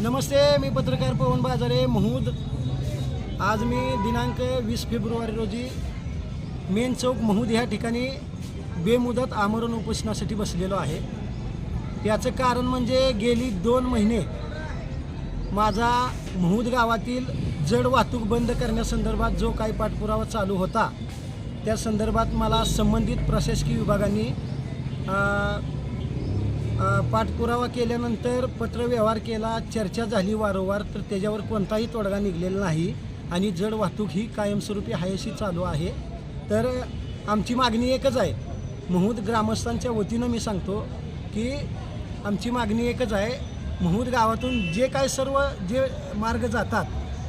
नमस्ते मी पत्रकार पवन बाजारे महूद. आज मी दिनांक वीस फेब्रुवारी रोजी मेन चौक महूद ह्या ठिकाणी बेमुदत आमरण उपोषणासाठी बसलेलो आहे. याचं कारण म्हणजे गेली दोन महिने माझा महूद गावातील जड वाहतूक बंद करण्यासंदर्भात जो काही पाठपुरावा चालू होता त्या संदर्भात मला संबंधित प्रशासकीय विभागांनी पाठपुरावा केल्यानंतर पत्रव्यवहार केला चर्चा झाली वारंवार तर त्याच्यावर कोणताही तोडगा निघलेला नाही आणि जड वाहतूक ही कायमस्वरूपी हायशी चालू आहे. तर आमची मागणी एकच आहे. महूद ग्रामस्थांच्या वतीनं मी सांगतो की आमची मागणी एकच आहे. महूद गावातून जे काय सर्व जे मार्ग जातात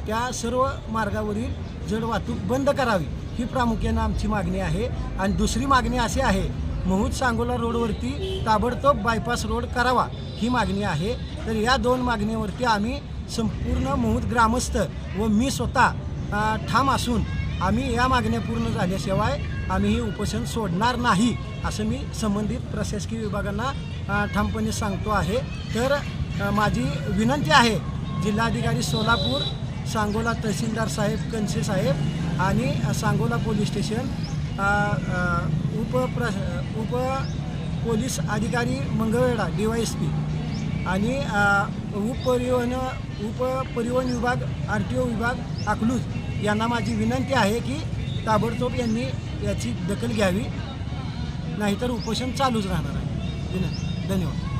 त्या सर्व मार्गावरील जड वाहतूक बंद करावी ही प्रामुख्यानं आमची मागणी आहे. आणि दुसरी मागणी अशी आहे महूद सांगोला रोडवरती ताबडतोब बायपास रोड करावा ही मागणी आहे. तर या दोन मागणीवरती आम्ही संपूर्ण महूद ग्रामस्थ व मी स्वतः ठाम असून आम्ही या मागण्या पूर्ण झाल्याशिवाय आम्ही ही उपोषण सोडणार नाही असं मी संबंधित प्रशासकीय विभागांना ठामपणे सांगतो आहे. तर माझी विनंती आहे जिल्हाधिकारी सोलापूर सांगोला तहसीलदार साहेब कनसे साहेब आणि सांगोला पोलीस स्टेशन उपप्र उप पोलीस अधिकारी Mangalvedha D Y S P. आणि उपपरिवहन उपपरिवहन विभाग आर टी ओ विभाग अकलूज यांना माझी विनंती आहे की ताबडतोब यांनी याची दखल घ्यावी. नाहीतर उपोषण चालूच राहणार आहे. विनंती. धन्यवाद.